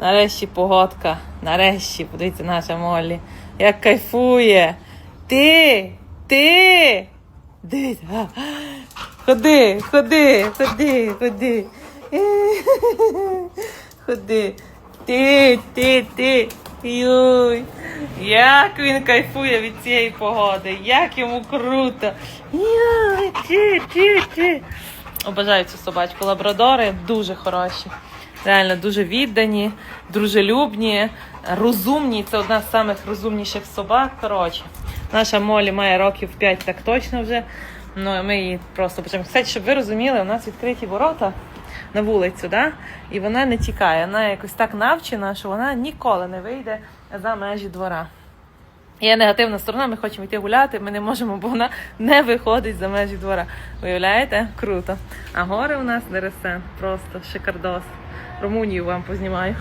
Нарешті погодка. Нарешті, подивіться, наша Моллі. Як кайфує. Ти, ти. Дивіться. Ходи, ходи, ходи, ходи. Ходи. Ти, ти, ти. Юй. Як він кайфує від цієї погоди. Як йому круто. Юй, ти, ти, ти. Обожаю цю собачку. Лабрадори дуже хороші. Реально дуже віддані, дружелюбні, розумні. Це одна з самих розумніших собак. Коротше, наша Молі має років 5 так точно вже. Ну, ми її просто почнемо. Кстати, щоб ви розуміли, у нас відкриті ворота на вулицю, да? і вона не тікає. Вона якось так навчена, що вона ніколи не вийде за межі двора. Є негативна сторона, ми хочемо йти гуляти, ми не можемо, бо вона не виходить за межі двора. Уявляєте? Круто. А гори у нас не ресе. Просто шикардос. Румунію вам познімаю.